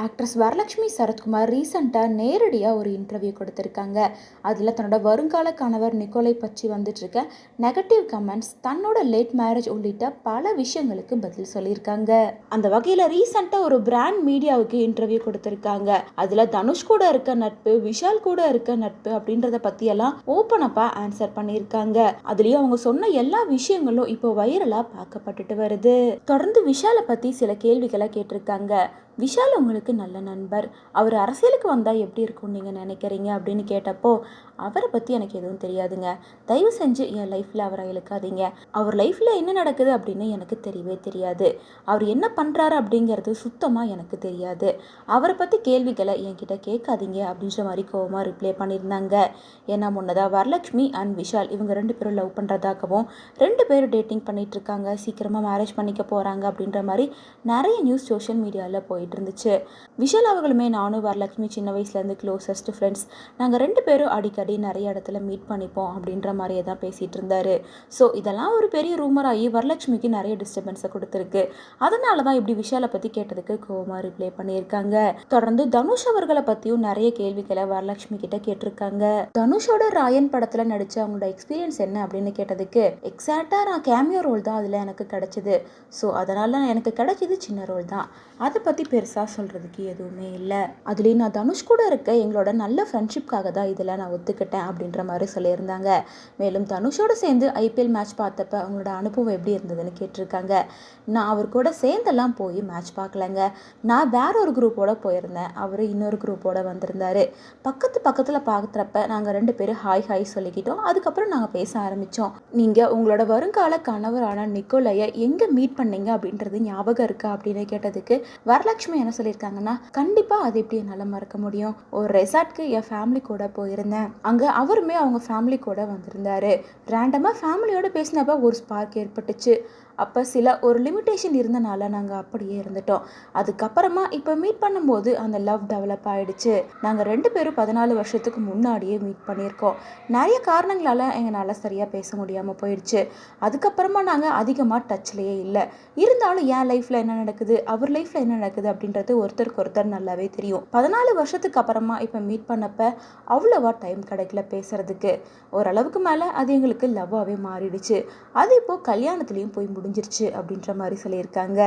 Actress Varalakshmi Sarathkumar ரீசண்டாக நேரடியாக ஒரு இன்டர்வியூ கொடுத்துருக்காங்க. அதில் தன்னோட வருங்கால கணவர் நிக்கோலை பற்றி வந்துட்டுருக்க நெகட்டிவ் கமெண்ட்ஸ் தன்னோட லேட் மேரேஜ் உள்ளிட்ட பல விஷயங்களுக்கு பதில் சொல்லியிருக்காங்க. அந்த வகையில் ரீசண்டாக ஒரு பிராண்ட் மீடியாவுக்கு இன்டர்வியூ கொடுத்துருக்காங்க. அதில் தனுஷ் கூட இருக்க நட்பு விஷால் கூட இருக்க நட்பு அப்படின்றத பற்றியெல்லாம் ஓப்பனப்பாக ஆன்சர் பண்ணியிருக்காங்க. அதுலேயும் அவங்க சொன்ன எல்லா விஷயங்களும் இப்போ வைரலாக பார்க்கப்பட்டுட்டு வருது. தொடர்ந்து விஷாலை பற்றி சில கேள்விகளை கேட்டிருக்காங்க. விஷால் உங்களுக்கு நல்ல நண்பர். அவர் அரசியலுக்கு வந்தால் எப்படி இருக்கும்னு நீங்கள் நினைக்கிறீங்க? அப்படின்னு கேட்டப்போ அவரை பற்றி எனக்கு எதுவும் தெரியாதுங்க. தயவு செஞ்சு என் லைஃப்பில் அவரை இழுக்காதீங்க. அவர் லைஃப்பில் என்ன நடக்குது அப்படின்னு எனக்கு தெரியவே தெரியாது. அவர் என்ன பண்ணுறாரு அப்படிங்கிறது சுத்தமாக எனக்கு தெரியாது. அவரை பற்றி கேள்விகளை என்கிட்ட கேட்காதீங்க அப்படின்ற மாதிரி கோவமாக ரிப்ளை பண்ணியிருந்தாங்க. ஏன்னா முன்னதாக வரலட்சுமி அண்ட் விஷால் இவங்க ரெண்டு பேரும் லவ் பண்ணுறதாகவும் ரெண்டு பேரும் டேட்டிங் பண்ணிகிட்ருக்காங்க சீக்கிரமாக மேரேஜ் பண்ணிக்க போகிறாங்க அப்படின்ற மாதிரி நிறைய நியூஸ் சோஷியல் மீடியாவில் போயிட்டு இருந்துச்சு விஷால் அவர்களுமே நானும் வரலட்சுமி சின்ன வயசுலேருந்து க்ளோசஸ்ட் ஃப்ரெண்ட்ஸ் நாங்கள் ரெண்டு பேரும் அடிக்கடி நிறைய இடத்துல மீட் பண்ணிப்போம் அப்படின்ற மாதிரியே தான் பேசிகிட்டு இருந்தாரு ஸோ இதெல்லாம் ஒரு பெரிய ரூமராகி வரலட்சுமிக்கு நிறைய டிஸ்டர்பன்ஸை கொடுத்துருக்கு. அதனால தான் இப்படி விஷாலை பற்றி கேட்டதுக்கு கோவமாக ரிப்ளை பண்ணியிருக்காங்க. தொடர்ந்து தனுஷ் அவர்களை பற்றியும் நிறைய கேள்விகளை வரலட்சுமி கிட்ட கேட்டிருக்காங்க. தனுஷோட ராயன் படத்தில் நடித்த அவங்களோட எக்ஸ்பீரியன்ஸ் என்ன அப்படின்னு கேட்டதுக்கு எக்ஸாக்டாக நான் கேமியோ ரோல் தான் அதில் எனக்கு கிடச்சிது. ஸோ அதனால் எனக்கு கிடைச்சது சின்ன ரோல் தான். அதை பற்றி பெருசாக சொல்கிறதுக்கு எதுவுமே இல்லை. அதுலேயும் நான் தனுஷ் கூட இருக்க எங்களோட நல்ல ஃப்ரெண்ட்ஷிப்காக தான் இதில் நான் ஒத்துக்கிட்டேன் அப்படின்ற மாதிரி சொல்லியிருந்தாங்க. மேலும் தனுஷோடு சேர்ந்து ஐபிஎல் மேட்ச் பார்த்தப்ப அவங்களோட அனுபவம் எப்படி இருந்ததுன்னு கேட்டிருக்காங்க. நான் அவர் கூட சேர்ந்தெல்லாம் போய் மேட்ச் பார்க்கலங்க. நான் வேற ஒரு குரூப்போட போயிருந்தேன். அவர் இன்னொரு குரூப்போட வந்திருந்தார். பக்கத்து பக்கத்தில் பார்க்குறப்ப நாங்கள் ரெண்டு பேரும் ஹாய் ஹாய் சொல்லிக்கிட்டோம். அதுக்கப்புறம் நாங்கள் பேச ஆரம்பித்தோம் நீங்கள் உங்களோட வருங்கால கணவரான நிக்கோலையை எங்கே மீட் பண்ணீங்க அப்படின்றது ஞாபகம் இருக்கா அப்படின்னு கேட்டதுக்கு வரலட்சுமி என்ன சொல்லியிருக்காங்கன்னா கண்டிப்பாக அது எப்படி என்னால் மறக்க முடியும்? ஒரு ரெசார்ட்க்கு என் ஃபேமிலி கூட போயிருந்தேன். அங்கே அவருமே அவங்க ஃபேமிலி கூட வந்திருந்தாரு. ரேண்டமாக ஃபேமிலியோட பேசினப்ப ஒரு ஸ்பார்க் ஏற்பட்டுச்சு. அப்போ சில ஒரு லிமிட்டேஷன் இருந்தனால நாங்கள் அப்படியே இருந்துட்டோம். அதுக்கப்புறமா இப்போ மீட் பண்ணும்போது அந்த லவ் டெவலப் ஆகிடுச்சு நாங்கள் ரெண்டு பேரும் பதினாலு வருஷத்துக்கு முன்னாடியே மீட் பண்ணியிருக்கோம். நிறைய காரணங்களால் எங்களால் சரியாக பேச முடியாமல் போயிடுச்சு. அதுக்கப்புறமா நாங்கள் அதிகமாக டச்லேயே இல்லை. இருந்தாலும் என் லைஃப்பில் என்ன நடக்குது? அவர் லைஃப்பில் என்ன நடக்குது? அப்படின்றது ஒருத்தருக்கு ஒருத்தர் நல்லாவே தெரியும். பதினாலு வருஷத்துக்கு அப்புறமா இப்போ மீட் பண்ணப்ப அவ்வளோவா டைம் கிடைக்கல பேசுகிறதுக்கு ஓரளவுக்கு மேலே அது எங்களுக்கு லவ்வாகவே மாறிடுச்சு. அது இப்போது கல்யாணத்துலேயும் போய் முடிஞ்சிருச்சு அப்படின்ற மாதிரி சொல்லியிருக்காங்க.